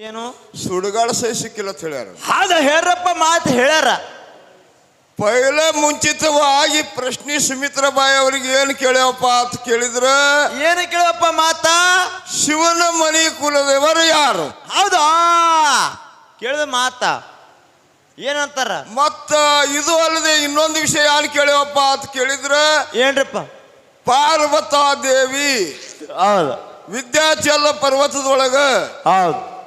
ಏನು? ಸುಡುಗಾಡ ಸೈ ಸಿಕ್ಕಿಲ್ಲ ಅಂತ ಹೇಳ್ಯಾರ. ಹಾಗ ಹೇಳ್ರಪ್ಪ ಮಾತು ಹೇಳ್ಯಾರ. ಪೈಲ ಮುಂಚಿತವಾಗಿ ಪ್ರಶ್ನೆ ಸುಮಿತ್ರಾಬಾಯಿ ಅವ್ರಿಗೆ ಏನು ಕೇಳ್ಯಾವಪ್ಪ ಅಂತ ಕೇಳಿದ್ರ? ಏನು ಕೇಳಪ್ಪ ಮಾತಾ? ಶಿವನ ಮನಿ ಕುಲದೇವರು ಯಾರು? ಹೌದಾ? ಕೇಳಿದ ಮಾತಾ. ಏನಂತಾರ? ಮತ್ತ ಇದು ಅಲ್ಲದೆ ಇನ್ನೊಂದು ವಿಷಯ ಏನು ಕೇಳ್ಯಾವಪ್ಪ ಅಂತ ಕೇಳಿದ್ರ? ಏನ್ರಪ್ಪ? ಪಾರ್ವತಾ ದೇವಿ ಹೌದು. ವಿದ್ಯಾಚಲ ಪರ್ವತದೊಳಗ ಹೌದು.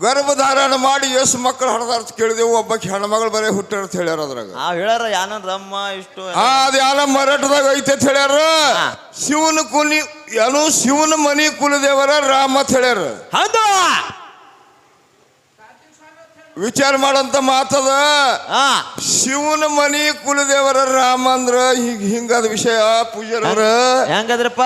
ಗರ್ಭಧಾರಣ ಮಾಡಿ ಎಷ್ಟು ಮಕ್ಕಳು ಹಡದಾರ ಕೇಳಿದೆವು ಒಬ್ಬಕ್ಕೆ ಹೆಣ್ಮಗಳು ಬರೀ ಹುಟ್ಟಾರ ಅಂತ ಹೇಳ್ಯಾರ ಅದ್ರಾಗ. ಆ ಹೇಳ್ಯಾರ ರಮ್ಮ ಇಷ್ಟು ಆ ಅದ ಯಾನ ಮರಾಠದಾಗ ಐತೆ ಅಂತ ಹೇಳ್ಯಾರ. ಶಿವನ ಕುನಿ ಏನು ಶಿವನ ಮನಿ ಕುಲದೇವರ ರಾಮ ಅಂತ ಹೇಳ್ಯಾರ. ಹೌದು? ವಿಚಾರ ಮಾಡಂತ ಮಾತದ. ಆ ಶಿವನ ಮನಿ ಕುಲದೇವರ ರಾಮ ಅಂದ್ರ ಹಿಂಗ ಹಿಂಗದ ವಿಷಯ ಪೂಜಾರ ಹೆಂಗದ್ರಪ್ಪ?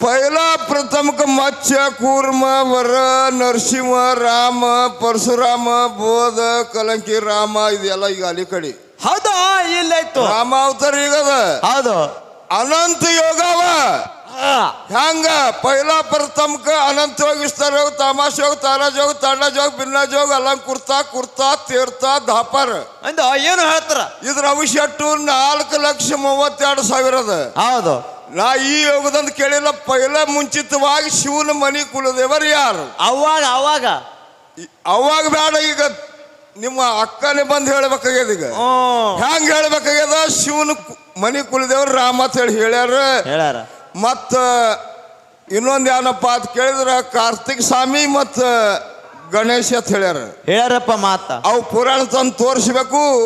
ಪೈಲ ಪ್ರಥಮಕ ಮತ್ಸ್ಯ ಕೂರ್ಮ ವರ ನರಸಿಂಹ ರಾಮ ಪರಶುರಾಮ ಬೋಧ ಕಲಂಕಿ ರಾಮ ಇದೆಲ್ಲ ಈಗ ಅಲ್ಲಿ ಕಡೆ. ಹೌದು ಇಲ್ಲಾಯ್ತು ರಾಮ ಅವತಾರ ಈಗದ ಹೌದು. ಅನಂತ ಯೋಗವ ಹಾ ಹಂಗ ಪೈಲ ಪ್ರಥಮಕ ಅನಂತ ಯೋಗ ಇಸ್ತಾರ ಯೋಗ ತಮಾಷ ಯೋಗ ತಾರಾಜ್ ಯೋಗ ತಂಡ ಯೋಗ ಭಿನ್ನ ಯೋಗ ಅಲಂಕೃತ ಕುರ್ತಾ ಕುರ್ತಾ ತೀರ್ಥ ಧಾಪರ್ ಅಂದ ಏನು ಹೇಳ್ತಾರ? ಇದ್ರ ಅವಿಷಟ್ಟು ನಾಲ್ಕು ಲಕ್ಷ ಮೂವತ್ತೆರಡು ಸಾವಿರದ ಹೌದು. ನಾ ಈ ಯೋಗದಂತ ಕೇಳಿಲ್ಲ ಪೈಲ ಮುಂಚಿತವಾಗಿ ಶಿವನ ಮನೆ ಕುಲದೇವರು ಯಾರು? ಅವಾಗ ಅವಾಗ. ಅವಾಗ ಬೇಡ ಈಗ. ನಿಮ್ಮ ಅಕ್ಕನೇ ಬಂದು ಹೇಳ್ಬೇಕಾಗ್ಯದ ಈಗ. ಹ್ಞೂ. ಹೆಂಗ್ ಹೇಳ್ಬೇಕಾಗ್ಯದ? ಶಿವನ ಕು- ಮನಿ ಕುಲದೇವ್ರು ರಾಮ ಅಂತ ಹೇಳಿ ಹೇಳ್ಯಾರ. ಹೇಳ್ಯಾರ. ಮತ್ತ ಇನ್ನೊಂದು ಏನಪ್ಪ ಅಂತ ಕೇಳಿದ್ರ ಕಾರ್ತಿಕ್ ಸ್ವಾಮಿ ಮತ್ತ ಗಣೇಶ ಅಂತ ಹೇಳ್ಯಾರ. ಹೇಳ್ಯಾರಪ್ಪ ಮಾತ. ಅವು ಪುರಾಣ ತಂದು ತೋರಿಸ್ಬೇಕು.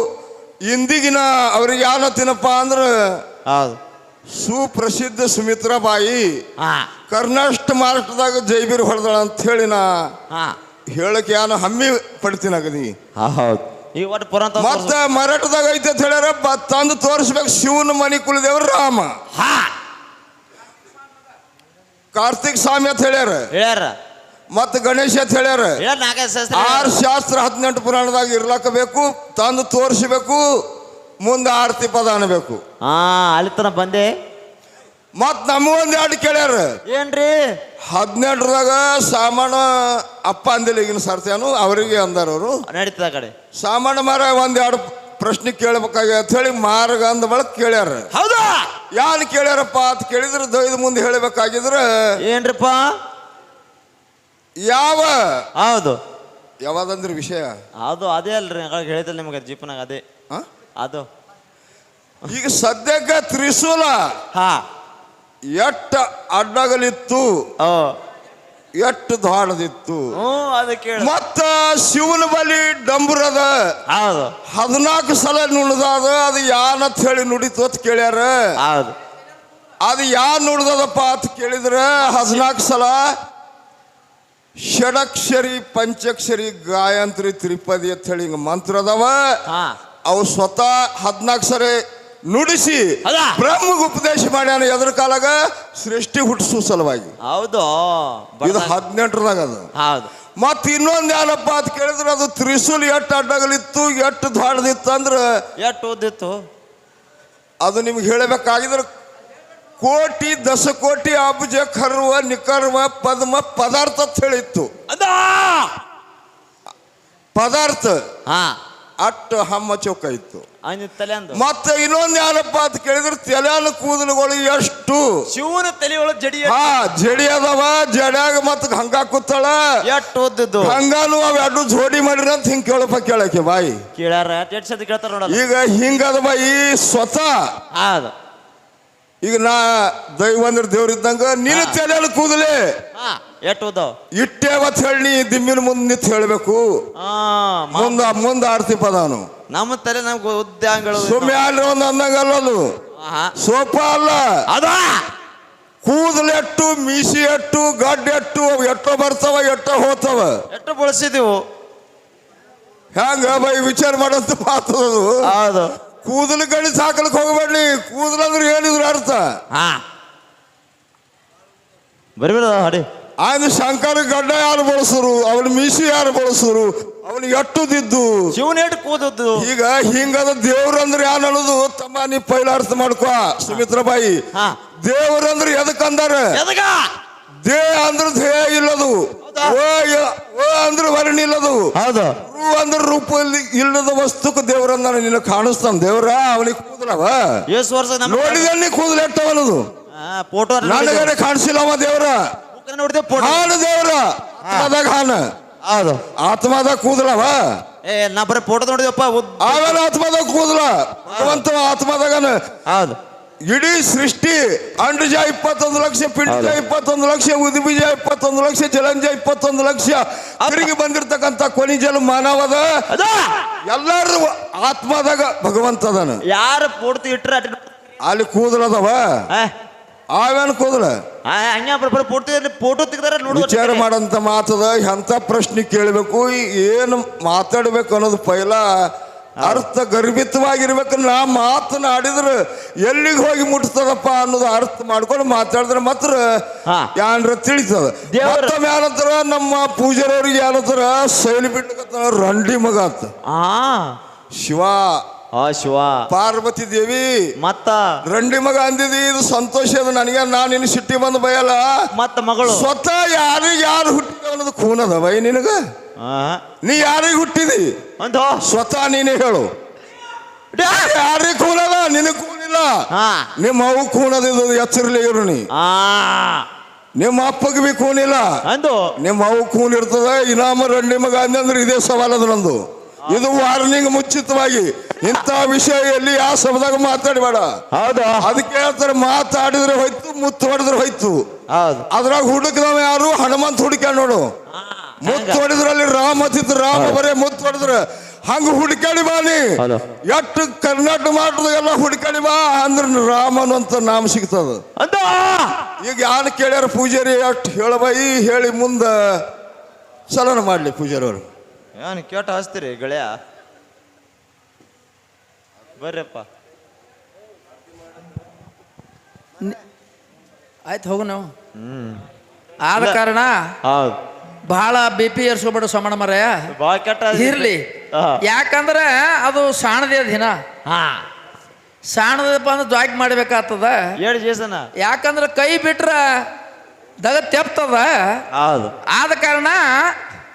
ಇಂದಿಗಿನ ಅವ್ರಿಗೆ ಏನತ್ತಿನಪ್ಪ ಅಂದ್ರ ಹೌದು. ಸುಪ್ರಸಿದ್ಧ ಸುಮಿತ್ರಾ ಬಾಯಿ. ಹಾ. ಕರ್ನಾಟಕ ಮಹಾರಾಷ್ಟ್ರದಾಗ ಜೈಬೀರ್ ಹೊಡೆದಳ ಅಂತ ಹೇಳಿ ನಾ ಹೇಳಕ್ಕೆ ಏನು ಹಮ್ಮಿ ಪಡ್ತೀನಿ ಅಗದಿ ಹೌದು. ಈಗ ಒಟ್ಟು ಪುರಾಣ ಮತ್ತ ಮರಾಠದಾಗ ಐತೆ ಅಂತ ಹೇಳ್ಯಾರ ತಂದು ತೋರಿಸ್ಬೇಕು ಶಿವನ ಮನಿ ಕುಲದೇವ್ರ ರಾಮ. ಹಾ. ಕಾರ್ತಿಕ್ ಸ್ವಾಮಿ ಅಂತ ಹೇಳ್ಯಾರ. ಹೇಳ್ಯಾರ. ಮತ್ತೆ ಗಣೇಶ ಅಂತ ಹೇಳ್ಯಾರ. ಆರ್ ಶಾಸ್ತ್ರ. ಆರು ಶಾಸ್ತ್ರ ಹದಿನೆಂಟು ಪುರಾಣದಾಗ ಇರ್ಲಾಕಬೇಕು ತಂದು ತೋರಿಸಬೇಕು. ಮುಂದೆ ಆರತಿ ಪದ ಅನ್ಬೇಕು. ಹಾ ಅಲ್ಲಿ ಬಂದೆ. ಮತ್ ನಮಗೊಂದು ಎರಡು ಕೇಳ್ಯಾರ. ಏನ್ರಿ? ಹದಿನೆಂಟರದಾಗ ಸಾಮಾನ ಅಪ್ಪ ಅಂದಿಲ್ಲ ಈಗಿನ ಸರ್ತಿಯನು ಅವರಿಗೆ ಅಂದಾರ ಅವರು. ನಡೀತದ ಆ ಕಡೆ. ಸಾಮಾನ ಮಾರ ಒಂದ್ ಎರಡು ಪ್ರಶ್ನೆ ಕೇಳ್ಬೇಕಾಗಿ ಅಂತ ಹೇಳಿ ಮಾರ್ಗ ಅಂದ ಬಳಕ ಕೇಳ್ಯಾರ. ಹೌದಾ? ಯಾರು ಕೇಳ್ಯಾರಪ್ಪ ಅಂತ ಕೇಳಿದ್ರೆ ದೈದ ಮುಂದೆ ಹೇಳಬೇಕಾಗಿದ್ರ ಏನ್ರಿಪ್ಪ? ಯಾವ? ಹೌದು. ಯಾವ್ದಂದ್ರೆ ವಿಷಯ? ಅದು ಅದೇ ಅಲ್ರಿ. ಹೇಳಿದ್ರೆ ನಿಮ್ಗೆ ನಿಮಗೆ ಜೀಪನಾಗ ಅದೇ. ಆ? ಅದು. ಈಗ ಸದ್ಯಕ್ಕೆ ತ್ರಿಶೂಲ ಹಾ. ಎಟ್ಟ ಅಡ್ಡಗಲಿತ್ತು ಓ. ಎಟ್ಟು ದಾಡದಿತ್ತು ಹ್ಞೂ ಅದು ಕೇಳ. ಮತ್ತ ಶಿವನ ಬಲಿ ಡಂಬರದ ಹೌದು. ಹದಿನಾಲ್ಕು ಸಲ ನುಡಿದಾದ ಅದು ಯಾನತ್ ಹೇಳಿ ನುಡಿತು ಅಂತ ಕೇಳ್ಯಾರ. ಹೌದು. ಅದು ಯಾ ನುಡ್ದದಪ್ಪ ಅಂತ ಕೇಳಿದ್ರೆ ಹದಿನಾಲ್ಕು ಸಲ ಷಡಕ್ಷರಿ ಪಂಚಕ್ಷರಿ ಗಾಯಂತ್ರಿ ತ್ರಿಪದಿ ಅಂತ ಹೇಳಿ ಹಿಂಗ ಮಂತ್ರದವ ಅದಾವ. ಹಾ. ಅವು ಸ್ವತಃ ಹದಿನಾಲ್ಕು ಸರಿ ನುಡಿಸಿ ಬ್ರಹ್ಮಗ ಬ್ರಹ್ಮಗ್ ಉಪದೇಶ ಮಾಡ್ಯಾನ ಎದ್ರ ಕಾಲಾಗ ಸೃಷ್ಟಿ ಹುಟ್ಟಿಸು ಸಲುವಾಗಿ. ಹೌದು. ಇದು. ಹದಿನೆಂಟರದಾಗ ಅದು. ಹೌದು. ಮತ್ ಇನ್ನೊಂದ್ ಏನಪ್ಪ ಅಂತ ಕೇಳಿದ್ರೆ ಅದು ತ್ರಿಶೂಲ್ ಎಷ್ಟು ಅಡ್ಡಗಲಿತ್ತು ಎಷ್ಟು ದಾಡದಿತ್ತು ಅಂದ್ರ ಎಷ್ಟು ಓದಿತ್ತು ಅದು ನಿಮ್ಗೆ ಹೇಳಬೇಕಾಗಿದ್ರೆ ಕೋಟಿ ದಶಕೋಟಿ ಅಬ್ಜ ಖರ್ವ ನಿಕರ್ವ ಪದ್ಮ ಪದಾರ್ಥ ಅಂತ ಹೇಳಿತ್ತು. ಅದ! ಪದಾರ್ಥ. ಹಾ. ಅಟ್ಟು ಹಮ್ಮ ಚೌಕ ಇತ್ತು. ಅವನ ತಲೆ ಮತ್ತೆ ಇನ್ನೊಂದು ಏನಪ್ಪ ಅಂತ ಕೇಳಿದ್ರೆ ತಲೆನ ಕೂದಲುಗಳು ಎಷ್ಟು? ಶಿವನ ತಲೆಯೊಳಗೆ ಜಡಿ ಹಾ ಜಡಿ ಅದಾವ ಜಡ್ಯಾಗ ಮತ್ತ ಹಂಗ ಕೂತಾಳ. ಎಷ್ಟು ಓದಿದ್ದು ಹಂಗಾನು ಅವ ಎರಡು ಜೋಡಿ ಮಾಡಿರ ಅಂತ ಹಿಂಗ್ ಕೇಳಪ್ಪ ಕೇಳಕ್ಕೆ ಬಾಯಿ. ಕೇಳ್ಯಾರ ಎಷ್ಟು ಸತಿ ಕೇಳ್ತಾರ ನೋಡಲ್ಲ ಈಗ ಹಿಂಗದ ಬಾಯಿ ಸ್ವತಃ. ಹೌದು. ಈಗ ನಾ ದೈವಂದ್ರ ದೇವ್ರ ಇದ್ದಂಗ ನಿನ್ನ ತಲೆಯಲ್ಲಿ ಕೂದಲೇ. ಹಾ. ಎಷ್ಟು ಓದವ್ ಇಟ್ಟೆ ಅವತ್ ಹೇಳಿ ದಿಮ್ಮಿನ ಮುಂದೆ ನಿಂತು ಹೇಳಬೇಕು. ಆ ಮುಂದ ಮುಂದ ಆರ್ತಿ ಪದಾನು ನಮ್ಮ ತಲೆ ನಮ್ಗೆ ಉದ್ಯಾನಗಳು ಸುಮ್ಮನೆ ಆಡ್ರಿ ಒಂದು ಅಂದಂಗಲ್ಲ ಅದು. ಸೋಪ ಅಲ್ಲ. ಅದ? ಕೂದಲೆಟ್ಟು ಮೀಸಿ ಎಟ್ಟು ಗಡ್ಡ ಎಟ್ಟು ಅವು ಎಟ್ಟೋ ಬರ್ತಾವ ಎಟ್ಟೋ ಹೋತಾವ ಎಷ್ಟು ಬಳಸಿದೀವು? ಹೆಂಗ ಬೈ ವಿಚಾರ ಮಾಡಂತ ಮಾತದು ಹೌದು. ಕೂದಲು ಗಡಿ ಸಾಕಲಿಕ್ಕೆ ಹೋಗಬೇಡಿ ಕೂದಲು ಅಂದ್ರೆ ಏನಿದ್ರು ಅರ್ಥ. ಹಾ. ಬರಿ ಹೊಡಿ. ಆಯ್ತು ಶಂಕರ ಗಡ್ಡ ಯಾರು ಬಳಸರು? ಅವನ ಮೀಸಿ ಯಾರು ಬಳಸರು? ಅವ್ನ ಎಟ್ಟುದಿದ್ದು ಶಿವನೇಟ್ ಕೂದದ್ದು? ಈಗ ಹಿಂಗದ ದೇವ್ರಂದ್ರೆ ಯಾರು ಅನ್ನೋದು ತಮ್ಮ ನೀ ಪೈಲ ಅರ್ಥ ಮಾಡ್ಕೋ ಸುಮಿತ್ರಬಾಯಿ. ದೇವ್ರಂದ್ರೆ ಎದಕ್ ಅಂದಾರ? ಎದಗ ದೇ ಅಂದ್ರೆ ಧ್ಯೇಯ ಇಲ್ಲದು. ಓ ಅಂದ್ರೆ ವರ್ಣ ಇಲ್ಲದು. ಹೌದು? ರು ರೂಪ ರೂಪದಲ್ಲಿ ಇಲ್ಲದ ವಸ್ತುಕ್ಕೆ ದೇವರನ್ನ ನಿನ್ನ ಕಾಣಿಸ್ತಾನ ದೇವ್ರ? ಅವನಿಗೆ ಕೂದಲವ? ಎಷ್ಟು ವರ್ಷ ನೋಡಿದಲ್ಲಿ ಕೂದಲು ಎಟ್ಟವನದು? ಫೋಟೋ ನನಗರೆ ಕಾಣಿಸಿಲ್ಲ ಅವ ದೇವ್ರ ನೋಡಿದೆ ಹಾನು ದೇವ್ರ. ಆತ್ಮದಾಗ ಹೌದು. ಆತ್ಮದಾಗ ಕೂದಲವ ಏ ನಾ ಬರೀ ಫೋಟೋ ನೋಡಿದಪ್ಪ ಆಮೇಲೆ ಆತ್ಮದಾಗ ಕೂದಲ. ಭಗವಂತ ಆತ್ಮದಾಗನ. ಹೌದು. ಇಡೀ ಸೃಷ್ಟಿ ಅಂಡಜ ಇಪ್ಪತ್ತೊಂದು ಲಕ್ಷ ಪಿಂಡಜ ಇಪ್ಪತ್ತೊಂದು ಲಕ್ಷ ಉದಿಬೀಜ ಇಪ್ಪತ್ತೊಂದು ಲಕ್ಷ ಜಲಂಜ ಇಪ್ಪತ್ತೊಂದು ಲಕ್ಷ. ತಿರುಗಿ ಬಂದಿರ್ತಕ್ಕಂಥ ಕೊನಿಜಲ ಮಾನವದ ಅದ. ಎಲ್ಲಾರು ಆತ್ಮದಾಗ ಭಗವಂತ ಅದಾನ ಯಾರು ಪೂರ್ತಿ ಇಟ್ರ ಅಟ್ ಅಲ್ಲಿ ಕೂದಲದವ ಆವೇನು ಕೂದಲ? ಹಂಗ ಫೋಟೋ ತೆಗ್ದಾರ ನೋಡು ವಿಚಾರ ಮಾಡಂತ ಮಾತದ ಎಂತ ಪ್ರಶ್ನೆ ಕೇಳಬೇಕು ಏನು ಮಾತಾಡ್ಬೇಕು ಅನ್ನೋದು ಪೈಲ ಅರ್ಥ ಗರ್ಭಿತವಾಗಿರ್ಬೇಕು ನಾ ಮಾತನಾಡಿದ್ರೆ ಎಲ್ಲಿಗೆ ಹೋಗಿ ಮುಟ್ತದಪ್ಪ ಅನ್ನೋದು ಅರ್ಥ ಮಾಡ್ಕೊಂಡು ಮಾತಾಡಿದ್ರೆ ಮಾತ್ರ ಹಾ. ಯಾನ್ರ ತಿಳಿತದ. ಮತ್ತೊಮ್ಮೆ ಏನಂತಾರ ನಮ್ಮ ಪೂಜಾರವ್ರಿಗೆ ಏನಂತಾರ ಶೈಲಿ ಬಿಟ್ಟು ರಂಡಿ ಮಗ ಅಂತ ಆ. ಶಿವ ಆ ಶಿವ. ಪಾರ್ವತಿ ದೇವಿ. ಮತ್ತ. ರಂಡಿ ಮಗ ಅಂದಿದಿ ಇದು ಸಂತೋಷ ಅದು ನನಗೆ ನಾನು ನಿನ್ನ ಸಿಟ್ಟಿ ಬಂದು ಬಯಲ್ಲ. ಮತ್ತ ಮಗಳು. ಸ್ವತಃ ಯಾರಿಗೆ ಯಾರು ಹುಟ್ಟಿದ ಅನ್ನೋದು ಖೂನದ ಬೈ ನಿನಗ? ಆ. ನೀ ಯಾರಿಗೆ ಹುಟ್ಟಿದಿ? ಅಂತ ಸ್ವತಃ ನೀನೇ ಹೇಳು. ಯಾರಿಗೆ ಖೂನದ ನಿನಗೆ ಖೂನಿಲ್ಲ ಹಾ. ನಿಮ್ಮ ಅವು ಖೂನದ ಇದು ಎಚ್ಚರಲಿ ಇರು ನೀ. ಆ. ನಿಮ್ಮ ಅಪ್ಪಗೆ ಬಿ ಖೂನಿಲ್ಲ ಅಂದು. ನಿಮ್ಮ ಅವು ಖೂನ್ ಇರ್ತದ ಇನಾಮ ರಂಡಿ ಮಗ ಅಂದ್ರೆ ಇದೇ ಸವಾಲದ ನಂದು. ಇದು ವಾರ್ನಿಂಗ್ ಮುಚ್ಚಿತವಾಗಿ ಇಂಥ ವಿಷಯ ಎಲ್ಲಿ ಯಾವ ಸಭದಾಗ ಮಾತಾಡಬೇಡ. ಹೌದು? ಅದಕ್ಕೆ ಹೇಳ್ತಾರೆ ಮಾತಾಡಿದ್ರೆ ಹೋಯ್ತು ಮುತ್ತು ಹೊಡೆದ್ರೆ ಹೋಯ್ತು. ಹೌದು. ಅದ್ರಾಗ ಹುಡುಕದವ ಯಾರು? ಹನುಮಂತ ಹುಡುಕ ನೋಡು. ಮುತ್ತು ಹೊಡೆದ್ರಲ್ಲಿ ರಾಮ ಹತ್ತಿತ್ತು ರಾಮ ಬರೇ ಮುತ್ತು ಹೊಡೆದ್ರೆ ಹಂಗ ಹುಡುಕಾಡಿ ಬಾ ನೀ. ಎಷ್ಟು ಕರ್ನಾಟಕ ಮಾಡ್ದ ಎಲ್ಲ ಹುಡುಕಾಡಿ ಬಾ ಅಂದ್ರ ರಾಮನ್ ಅಂತ ನಾಮ ಸಿಗ್ತದ. ಈಗ ಯಾರು ಕೇಳ್ಯಾರ ಪೂಜಾರಿ ಎಷ್ಟು ಹೇಳಬಾಯಿ ಹೇಳಿ ಮುಂದ ಸಲನ ಮಾಡ್ಲಿ ಪೂಜಾರಿ ಅವರು. ಏನು ಕೇಟ ಹಚ್ತೀರಿ ಗೆಳೆಯ? ಬರ್ರಪ್ಪ. ಆಯ್ತು ಹೋಗು ನಾವು. ಹ್ಮ್. ಆದ ಕಾರಣ ಹೌದು. ಬಹಳ ಬಿ ಪಿ ಏರ್ಸ್ಕೊಬೇಡ ಸೋಮಣ್ಣ ಮರಯ್ಯ ಭಾಳ ಕೆಟ್ಟ ಇರ್ಲಿ. ಯಾಕಂದ್ರೆ ಅದು ಸಾಣದೇ ದಿನ. ಹಾ. ಸಾಣದಪ್ಪ ಅಂದ್ರೆ ದ್ವಾಕ್ ಮಾಡ್ಬೇಕಾಗ್ತದ. ಹೇಳಿ ಜೇಸನ. ಯಾಕಂದ್ರೆ ಕೈ ಬಿಟ್ರ ದಗ ತೆಪ್ತದ. ಹೌದು. ಆದ ಕಾರಣ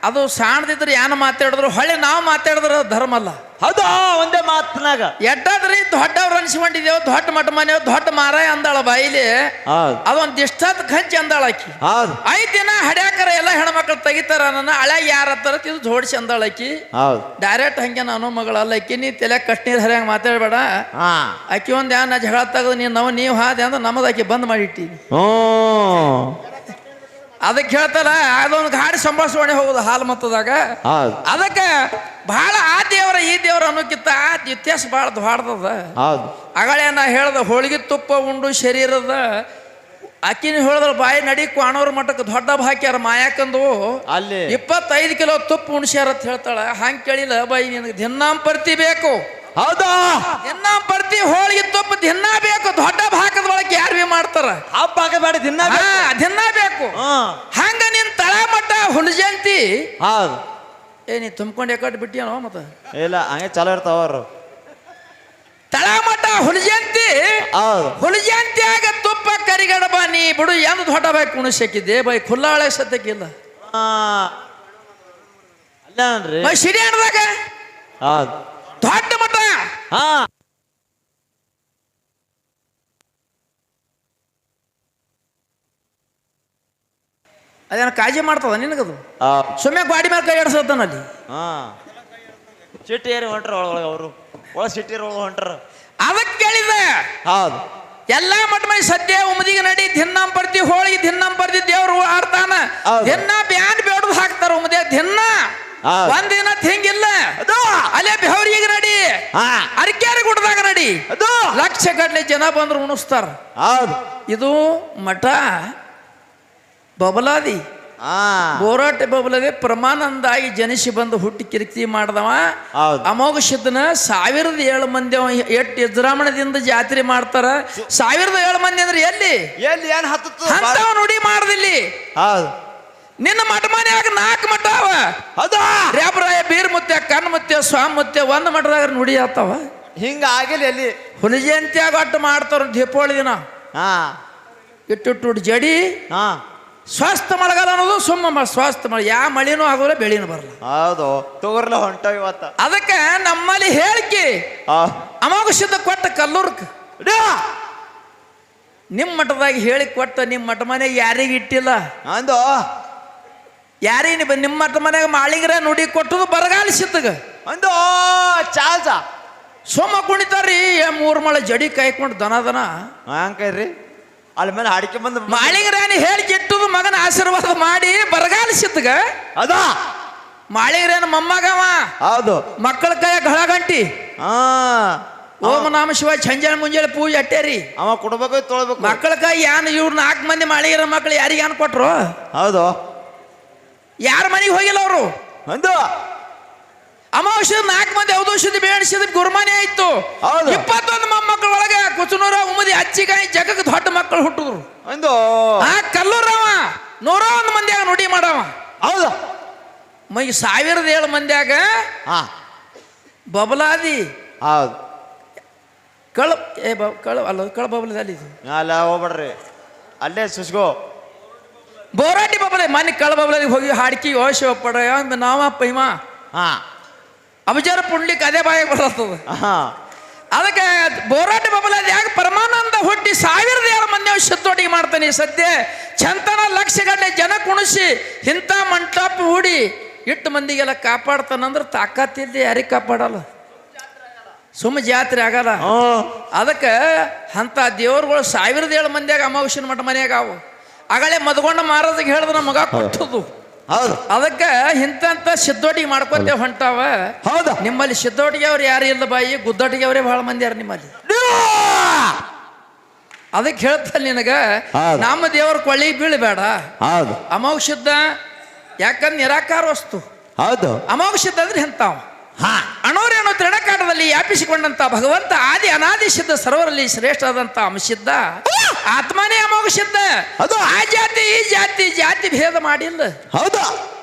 ಅದು ಸಾಣದಿದ್ರೆ ಏನು ಮಾತಾಡಿದ್ರು ಹೊಳೆ ನಾವು ಮಾತಾಡಿದ್ರೆ ಧರ್ಮ ಅಲ್ಲ. ಹೌದು? ಒಂದೇ ಮಾತನಾಗ. ಎಟ್ಟಾದ್ರಿ ದೊಡ್ಡವ್ರು ಅನ್ಸ್ಕೊಂಡಿದ್ದೇವು ದೊಡ್ಡ ಮಠ ಮನೆ ದೊಡ್ಡ ಮಾರಾಯ ಅಂದಾಳ ಬಾಯಿಲಿ. ಹೌದು. ಅದೊಂದು ದಿಷ್ಟತ್ ಖಂಚಿ ಅಂದಾಳ ಆಕಿ. ಹೌದು. ಐದ್ ದಿನ ಹಡ್ಯಾಕರ ಎಲ್ಲ ಹೆಣ್ಮಕ್ಳು ತೆಗಿತಾರ ನನ್ನ ಹಳೆ ಯಾರ ಹತ್ತಾರ ಇದು ಜೋಡಿಸಿ ಅಂದಾಳಕಿ ಹೌದು. ಡೈರೆಕ್ಟ್ ಹಂಗೆ ನಾನು ಮಗಳಲ್ಲ ಆಕಿ ನೀ ತಲೆ ಕಷ್ಣೀರ್ ಹರಿಯಂಗೆ ಮಾತಾಡಬೇಡ. ಆಕಿ ಒಂದು ಯಾನ ಜಗಳ ತೆಗೆದು ನೀನು ನಾವು ನೀವು ಹಾದೆ ಅಂದ್ರೆ ನಮ್ಮದು ಆಕಿ ಬಂದ್ ಮಾಡಿಟ್ಟಿ ಹ್ಞೂ ಅದಕ್ಕೆ ಹೇಳ್ತಾರ ಅದೊಂದು ಗಾಡಿ ಸಂಭಾಷಣೆ ಹೋಗುದು ಹಾಲು ಮತ್ತದಾಗ. ಅದಕ್ಕೆ ಬಹಳ ಆ ದೇವರ ಈ ದೇವರ ಅನ್ನೋಕ್ಕಿಂತ ಆ ವ್ಯತ್ಯಾಸ ಬಹಳ ದೊಡ್ಡದ ಹೌದು ಅಗಳೇ ನಾ ಹೇಳ್ದ ಹೋಳಿಗೆ ತುಪ್ಪ ಉಂಡು ಶರೀರದ. ಅಕ್ಕಿನ ಹೇಳಿದ್ರ ಬಾಯಿ ನಡಿ ಕ್ವಾಣವ್ರ ಮಠಕ್ಕೆ ದೊಡ್ಡ ಹಾಕ್ಯಾರ ಮಾಯಾಕಂದು. ಅಲ್ಲಿ. ಇಪ್ಪತ್ತೈದು ಕಿಲೋ ತುಪ್ಪ ಉಣ್ಸ್ಯಾರ ಅಂತ ಹೇಳ್ತಾಳ. ಹಂಗೆ ಕೇಳಿಲ್ಲ ಬಾಯಿ ನಿನಗೆ ದಿನಾಂಪರ್ತಿ ಬೇಕು. ಹೌದಾ? ಬರ್ತಿ ಹೋಳಿಗೆ ತುಪ್ಪ ದಿನ ಬೇಕು ದೊಡ್ಡ ಭಾಗದ ಒಳಗೆ ಯಾರು ಮಾಡ್ತಾರ? ಹಬ್ಬ ಹಾಕಬೇಡ ದಿನ ಹಾ ದಿನ ಬೇಕು. ಹಂಗ ನಿನ್ ತಳ ಮಟ್ಟ ಹುಲ್ಜಂತಿ ಹೌದು. ಏ ನೀ ತುಂಬ್ಕೊಂಡು ಯಾಕಟ್ ಬಿಟ್ಟಿಯನೋ ಮತ್ತ? ಇಲ್ಲ ಹಂಗೆ ಚಲೋ ಇರ್ತಾವ ಅವ್ರು. ತಳ ಮಟ್ಟ ಹುಲ್ಜಂತಿ ಹೌದು. ಹುಲ್ಜಂತಿಯಾಗ ತುಪ್ಪ ಕರಿಗಡಬ ನೀ ಬಿಡು ಎಂದು ದೊಡ್ಡ ಬಾಯಿ ಕುಣಿಸಕ್ಕಿದ್ದೆ ಬೈ ಖುಲ್ಲಾಳೆ ಸದ್ಯಕ್ಕಿಲ್ಲ ಆ, ಅಲ್ಲೇನ್ರಿ ಬೈ ಸಿಡಿ ಹಣ್ಣದಾಗ ಹೌದು. ದೊಡ್ಡ ಮಠ ಹಾ. ಅದೇನ ಕಾಳಜಿ ಮಾಡ್ತದ ನಿನಗದು? ಸುಮ್ಮನೆ ಗಾಡಿ ಮೇಲೆ ಕೈ ಆಡ್ಸತ್ತಾನಲ್ಲಿ ಹಾ. ಸಿಟಿ ಏರಿ ಹೊಂಟ್ರ ಒಳಗೊಳಗೆ ಅವರು. ಒಳ ಸಿಟಿ ಒಳಗೆ ಹೊಂಟ್ರ. ಅದಕ್ಕೆ ಕೇಳಿದ ಹೌದು. ಎಲ್ಲ ಮಠ ಮನೆ ಸದ್ಯ ಉಮದಿಗೆ ನಡಿ ದಿನ್ನಂ ಬರ್ತಿ ಹೋಳಿಗೆ ದಿನ್ನಂ ಬರ್ತಿ ದೇವ್ರು ಆಡ್ತಾನ. ದಿನ್ನ ದಿನ ಬ್ಯಾನ್ ಬೇಡದು ಹಾಕ್ತಾರ ಉಮದೇ ದಿನ ಹೌದು. ಒಂದಿನ ತಿಂಗಿಲ್ಲ ಅದು. ಅಲ್ಲೇ ಬೆಹವ್ರಿಗೆ ನಡಿ. ಹಾ. ಅರಕೆರೆ ಗುಡ್ದಾಗ ನಡಿ. ಅದು. ಲಕ್ಷ ಗಟ್ಟಲೆ ಜನ ಬಂದ್ರು ಉಣಿಸ್ತಾರ. ಹೌದು. ಇದು ಮಠ ಬಬಲಾದಿ. ಹಾ. ಬೋರಾಟ ಬಬಲದೆ ಪ್ರಮಾನಂದಾಗಿ ಜನಿಸಿ ಬಂದು ಹುಟ್ಟಿ ಕಿರಿಕ್ತಿ ಮಾಡ್ದವ. ಹೌದು. ಅಮೋಘ ಸಿದ್ಧನ ಸಾವಿರದ ಏಳು ಮಂದಿ ಅವ ಎಷ್ಟು ಯಜ್ರಾಮಣದಿಂದ ಜಾತ್ರೆ ಮಾಡ್ತಾರ. ಸಾವಿರದ ಏಳು ಮಂದಿ ಅಂದ್ರೆ ಎಲ್ಲಿ? ಎಲ್ಲಿ? ಏನ್ ಹತ್ತು ಅಂತವ ನುಡಿ ಮಾಡ್ದಿಲ್ಲಿ. ಹೌದು. ನಿನ್ನ ಮಠ ಮನ್ಯಾಗ ನಾಲ್ಕು ಮಠ ಅವ. ಹೌದಾ? ರೇಪರಾಯ ಬೀರ್ ಮುತ್ತೆ ಕಣ್ ಮುತ್ತೆ ಸ್ವಾಮಿ ಮುತ್ತೆ ಒಂದು ಮಠದಾಗ ನುಡಿ ಆತಾವ. ಹಿಂಗ ಆಗಿಲ್ಲ ಎಲ್ಲಿ? ಹುಲಿ ಜಯಂತಿಯಾಗ ಒಟ್ಟು ಮಾಡ್ತಾರ ದೀಪಾವಳಿ ದಿನ? ಹಾ. ಇಟ್ಟು ಜಡಿ ಹಾ. ಸ್ವಸ್ಥ ಮಳೆಗಾಲ ಅನ್ನೋದು ಸುಮ್ಮ ಸ್ವಸ್ಥ ಮಳೆ. ಯಾ ಮಳಿನೂ ಆಗೋಲ್ಲ ಬೆಳಿನೂ ಬರಲ್ಲ. ಹೌದು. ತೋರ್ಲ ಹೊಂಟ ಇವತ್ತ. ಅದಕ್ಕೆ ನಮ್ಮಲ್ಲಿ ಹೇಳಿಕೆ ಅಮಾವಾಸ್ಯದ ಕೊಟ್ಟ ಕಲ್ಲೂರ್ಕ್! ನಿಮ್ಮ ಮಠದಾಗ ಹೇಳಿ ಕೊಟ್ಟ ನಿಮ್ಮ ಮಠ ಮನೆಗೆ ಯಾರಿಗೆ ಇಟ್ಟಿಲ್ಲ? ಅಂದು ಯಾರಿಗೆ ನಿಮ್ಮ ಮನ್ಯಾಗ ಮನೆಗೆ ಮಾಳಿಗರ ನುಡಿ ಕೊಟ್ಟದು ಬರಗಾಲ ಸಿತ್ತಗ? ಅಂದು ಚಾಲ್ಸ ಸೋಮ ಕುಣಿತಾರ್ರಿ ಏ ಮೂರು ಮಳೆ ಜಡಿ ಕಾಯ್ಕೊಂಡು ದನ ದನ. ಹಂಗ್ರಿ ಅಲ್ಲಿ ಮೇಲೆ ಹಾಡಿಕೆ ಬಂದು ಮಾಳಿಗರಾನಿ ಹೇಳಿ ಕೆಟ್ಟದು ಮಗನ ಆಶೀರ್ವಾದ ಮಾಡಿ ಬರಗಾಲ ಸಿತ್ತಗ? ಅದ? ಮಾಳಿಗರೇನ ಮೊಮ್ಮಗವ? ಹೌದು. ಮಕ್ಕಳ ಕೈಯ ಗಳ ಗಂಟಿ? ಹಾ. ಓಂ ನಾಮ ಶಿವ ಸಂಜಾನೆ ಮುಂಜಾನೆ ಪೂಜೆ ಅಟ್ಟೇರಿ. ಅವ ಕೊಡ್ಬೇಕು ತೊಳ್ಬೇಕು. ಮಕ್ಕಳ ಕೈ ಏನು ಇವ್ರು ನಾಲ್ಕು ಮಂದಿ ಮಾಳಿಗರ ಮಕ್ಕಳು ಯಾರಿಗೆ ಏನ್ ಕೊಟ್ರು? ಹೌದು. ಯಾರ ಮನೆಗೆ ಹೋಗಿಲ್ಲ ಅವರು? ಅಂದು? ಅಮಾವಾಸ್ಯ ನಾಲ್ಕು ಮಂದಿ ಔದೋಷಧಿ ಬೇಡಿಸಿದ ಗುರುಮಾನೆ ಆಯ್ತು ಹೌದು. ಇಪ್ಪತ್ತೊಂದು ಮೊಮ್ಮಕ್ಕಳ ಒಳಗೆ ಕುಚನೂರ ಉಮದಿ ಅಚ್ಚಿಗಾಯಿ ಜಗಕ್ಕೆ ದೊಡ್ಡ ಮಕ್ಕಳು ಹುಟ್ಟಿದ್ರು. ಅಂದು? ಆ ಕಲ್ಲೂರವ ನೂರ ಒಂದು ಮಂದಿಯಾಗ ನುಡಿ ಮಾಡವ. ಹೌದು. ಮೈ ಸಾವಿರದ ಏಳು ಮಂದಿಯಾಗ ಬಬಲಾದಿ. ಹೌದು. ಕಳ ಏ ಬ ಕಳ ಅಲ್ಲ ಕಳ ಬಬಲದಲ್ಲಿ ಅಲ್ಲ ಹೋಗ್ಬೇಡ್ರಿ. ಅಲ್ಲೇ ಸುಸ್ಗೋ ಬೋರಾಟಿ ಬಬಲೆ ಮನೆ ಕಳ ಬಬಲದಿ ಹೋಗಿ ಹಾಡ್ಕಿ ಓಶ ಪಡ ನಾವ ಪೈಮ? ಹಾ. ಅಬಜಾರ ಪುಂಡ್ಲಿಕ್ ಅದೇ ಬಾಯಿಗೆ ಬರತ್ತದ. ಹಾ. ಅದಕ್ಕೆ ಬೋರಾಟಿ ಬಬಲ ಯಾಕೆ ಪರಮಾನಂದ ಹುಟ್ಟಿ ಸಾವಿರದ ಏಳು ಮಂದಿ ಶುದ್ಧೊಟ್ಟಿಗೆ ಮಾಡ್ತಾನೆ ಸದ್ಯ? ಚಂತನ ಲಕ್ಷಗಣ ಜನ ಕುಣಿಸಿ ಇಂಥ ಮಂಟಪ ಹೂಡಿ ಇಟ್ಟು ಮಂದಿಗೆಲ್ಲ ಕಾಪಾಡ್ತಾನಂದ್ರೆ ತಾಕತ್ತಿದ್ದೆ ಯಾರಿಗೆ ಕಾಪಾಡಲ್ಲ? ಸುಮ್ಮ ಜಾತ್ರೆ ಆಗಲ್ಲ. ಅದಕ್ಕೆ ಅಂಥ ದೇವ್ರುಗಳು ಸಾವಿರದ ಏಳು ಮಂದಿಯಾಗ ಅಮಾವಾಸ್ಯನ ಮಠ ಮನೆಯಾಗ ಅವು ಆಗಲೇ ಮದ್ಕೊಂಡ ಮಾರೋದಕ್ಕೆ ಹೇಳಿದ್ರೆ ಮಗ ಕೊಟ್ಟದು ಹೌದು. ಅದಕ್ಕೆ ಇಂಥ ಸಿದ್ದೋಟಿ ಮಾಡ್ಕೊತೇವೆ ಹೊಂಟಾವ. ಹೌದು. ನಿಮ್ಮಲ್ಲಿ ಸಿದ್ದೋಟಿಗೆ ಅವ್ರು ಯಾರು ಇಲ್ಲ ಬಾಯಿ ಗುದ್ದೋಟಿಗೆ ಅವರೇ ಬಹಳ ಮಂದಿ ಯಾರು ನಿಮ್ಮಲ್ಲಿ. ಅದಕ್ಕೆ ಹೇಳ್ತಲ್ಲ ನಿನಗ ನಮ್ಮ ದೇವ್ರ ಕೊಳ್ಳಿ ಬೀಳಬೇಡ. ಹೌದು. ಅಮೋಘಸಿದ್ದ ಯಾಕಂದ್ರೆ ನಿರಾಕಾರ ವಸ್ತು. ಹೌದು. ಅಮೋಘಸಿದ್ದ ಅಂದ್ರೆ ಎಂತಾವ ಹಾ. ಅಣೋರೇನು ತೃಣಕಾಟದಲ್ಲಿ ವ್ಯಾಪಿಸಿಕೊಂಡಂತ ಭಗವಂತ ಆದಿ ಅನಾದಿ ಸಿದ್ಧ ಸರ್ವರಲ್ಲಿ ಶ್ರೇಷ್ಠ ಆದಂತ ಅಂಶಿದ್ದ ಆತ್ಮನೇ ಅಮೋಘ ಸಿದ್ಧ ಅದು. ಆ ಜಾತಿ ಈ ಜಾತಿ ಜಾತಿ ಭೇದ ಮಾಡಿಲ್ಲ ಹೌದು.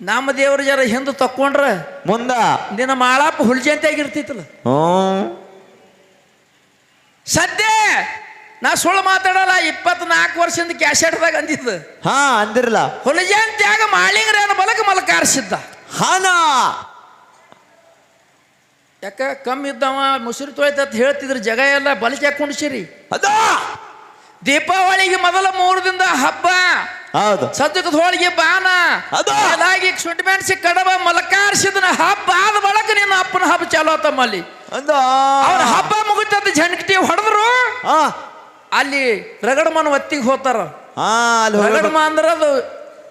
ನಮ್ಮ ದೇವ್ರ ಜರ ಹಿಂದೆ ತಕ್ಕೊಂಡ್ರ ಮುಂದ. ನಿನ್ನ ಮಾಳಾಪ ಆಗಿರ್ತಿತ್ತಲ್ಲ ಹ್ಞೂ. ಸದ್ಯ ನಾ ಸುಳ್ಳು ಮಾತಾಡಲ್ಲ ಇಪ್ಪತ್ನಾಲ್ಕು ವರ್ಷದಿಂದ ಕ್ಯಾಸೆಟ್ದಾಗ ಅಂದಿದ್ದು. ಹಾ ಅಂದಿರಲ್ಲ. ಹುಲಜಂತ್ಯಾಗ ಮಾಳಿಂಗ್ರೇನ ಬಲಕ ಮಲಕಾರಿಸಿದ್ದ. ಹಾನ. ಯಾಕ ಕಮ್ಮಿ ಇದ್ದವ ಮುಸುರಿ ಅಂತ ಹೇಳ್ತಿದ್ರು ಜಗ ಎಲ್ಲ ಬಲಕೆ ಕುಂಡ್ಸಿರಿ ಅದ ದೀಪಾವಳಿಗೆ ಮೊದಲ ಮೂರು ದಿನದ ಹಬ್ಬ. ಹೌದು. ಸಜ್ಜಕದ ಹೋಳಿಗೆ ಬಾನ ಅದಾಗಿ ಸುಂಟ್ ಮೆಣಸಿ ಕಡಬ ಮಲಕಾರಿಸಿದನ ಹಬ್ಬ ಆದ ಬಳಕ ನಿನ್ನ ಅಪ್ಪನ ಹಬ್ಬ ಚಾಲೋ ತಮ್ಮಲ್ಲಿ ಅವ್ರ ಹಬ್ಬ ಮುಗಿತದ ಜಂಟಿ ಹೊಡೆದ್ರು. ಹಾ. ಅಲ್ಲಿ ರಗಡಮನ ಒತ್ತಿಗೆ ಹೋತಾರ. ರಗಡಮ ಅಂದ್ರ ಅದು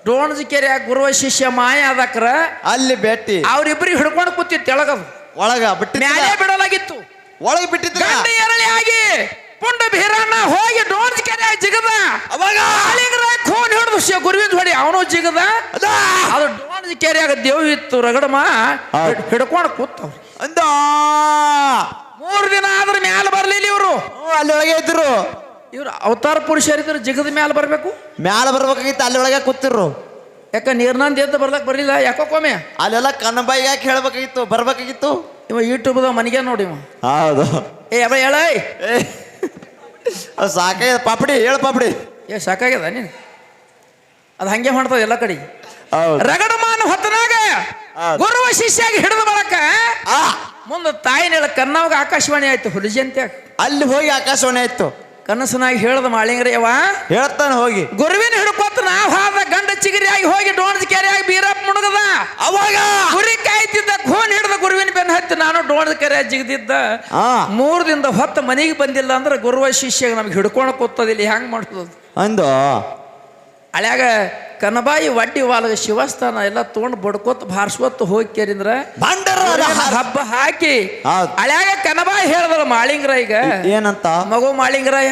ಡೋಣಜಿ ಕೆರೆ ಗುರುವ ಶಿಷ್ಯ ಮಾಯ ಅದಕ್ರ ಅಲ್ಲಿ ಭೇಟಿ. ಅವ್ರಿಬ್ರಿಗೆ ಹಿಡ್ಕೊಂಡು ಕೂತಿತ್ತು ತೆಳಗದು. ಒಳಗ ಬಿಟ್ಟಿದ್ದ ಮ್ಯಾಲೆ ಬಿಡಲಾಗಿತ್ತು. ಒಳಗೆ ಬಿಟ್ಟಿದ್ದ ಗಂಡ ಎರಳಿ ಆಗಿ ಪುಂಡ ಭೀರಣ್ಣ ಹೋಗಿ ಡೋನ್ಸ್ ಕೆರೆ ಜಿಗದ. ಅವಾಗ ಕಾಳಿಗರ ಖೋನ್ ಹಿಡಿದು ಶಿವ ಗುರುವಿನ ಹೊಡಿ ಅವನು ಜಿಗದ. ಅದ. ಡೋನ್ಸ್ ಕೆರೆಯಾಗ ದೇವ್ ಇತ್ತು ರಗಡಮ್ಮ. ಹಿಡ್ಕೊಂಡು ಕೂತವ್ರು. ಅಂದ. ಮೂರು ದಿನ ಆದ್ರ ಮ್ಯಾಲ ಬರ್ಲಿಲ್ಲ ಇವರು. ಅಲ್ಲಿ ಒಳಗೆ ಇದ್ರು. ಇವ್ರು ಅವತಾರ ಪುರುಷರಿದ್ರು ಜಿಗದ ಮ್ಯಾಲ ಬರ್ಬೇಕು. ಮ್ಯಾಲ ಬರ್ಬೇಕಾಗಿತ್ತು ಅಲ್ಲಿ ಒಳಗೆ ಕೂತಿರು ಯಾಕ ನೀರ್ನಂದ ಎದ್ದು ಬರ್ಲಕ್ ಬರಲಿಲ್ಲ ಯಾಕೋ ಕೊಮ್ಮೆ. ಅಲ್ಲೆಲ್ಲ ಕನ್ನಬಾಯಿ ಯಾಕೆ ಹೇಳ್ಬೇಕಾಗಿತ್ತು ಬರ್ಬೇಕಾಗಿತ್ತು? ಇವ ಯೂಟ್ಯೂಬ್ದ ಮನೆಗೆ ನೋಡಿ ಇವ. ಹೌದು. ಏ ಅವ ಹೇಳ ಅದು ಸಾಕಾಗಿದೆ. ಪಾಪಡಿ ಹೇಳ ಪಾಪಡಿ. ಏ ಸಾಕಾಗ್ಯದ ನೀನು? ಅದು ಹಂಗೆ ಮಾಡ್ತದ ಎಲ್ಲ ಕಡೆ. ಹೌದು. ರಗಡಮಾನ ಹೊತ್ತನಾಗ ಹೌದು. ಗುರುವ ಶಿಷ್ಯಾಗಿ ಹಿಡಿದು ಬರಕ ಆ. ಮುಂದೆ ತಾಯಿನೇಳ ಕನ್ನವಾಗ ಆಕಾಶವಾಣಿ ಆಯ್ತು ಹುಲಿಜಂತ್ಯಾಗ ಅಲ್ಲಿ ಹೋಗಿ ಆಕಾಶವಾಣಿ ಆಯ್ತು. ಕನಸನಾಗಿ ಹೇಳ್ದ ಮಾಳಿಂಗ್ರಿಯವ ಹೇಳ್ತಾನೆ ಹೋಗಿ. ಗುರುವಿನ ಹಿಡ್ಕೊತ ನಾವ್ ಹಾದ ಗಂಡ ಚಿಗಿರಿಯಾಗಿ ಹೋಗಿ ಡೋಣದ ಕೆರೆಯಾಗಿ ಬೀರಪ್ಪ ಮುಣಗದ. ಅವಾಗ? ಗುರಿ ಕಾಯ್ತಿದ್ದ ಖೋನ್ ಹಿಡ್ದ ಗುರುವಿನ ಬೆನ್ನ ಹತ್ತಿ ನಾನು ಡೋಣದ ಕೆರೆ ಜಿಗ್ದಿದ್ದ. ಆ. ಮೂರು ದಿನದ ಹೊತ್ತ ಮನೆಗೆ ಬಂದಿಲ್ಲ ಅಂದ್ರೆ ಗುರುವ ಶಿಷ್ಯ ನಮ್ಗೆ ಹಿಡ್ಕೊಂಡು ಕೂತದಿಲ್ಲ ಹೆಂಗ್ ಮಾಡ್ತದ ಅಂದ ಹಳ್ಯಾಗ ಕನಬಾಯಿ ವಡ್ಡಿ ವಾಲಗ ಶಿವಸ್ಥಾನ ಎಲ್ಲ ತೊಗೊಂಡು ಬಡ್ಕೋತ ಬಾರ್ಸ್ಕೊತ ಹೋಗಿ ಕೇರಿಂದ್ರ ಬಂಡರ ಹಬ್ಬ ಹಾಕಿ. ಹಳ್ಯಾಗ ಕನಬಾಯಿ ಮಾಳಿಂಗ್ರ ಮಾಳಿಂಗರಾಯಿಗ ಏನಂತ? ಮಗು ಮಾಳಿಂಗರಾಯ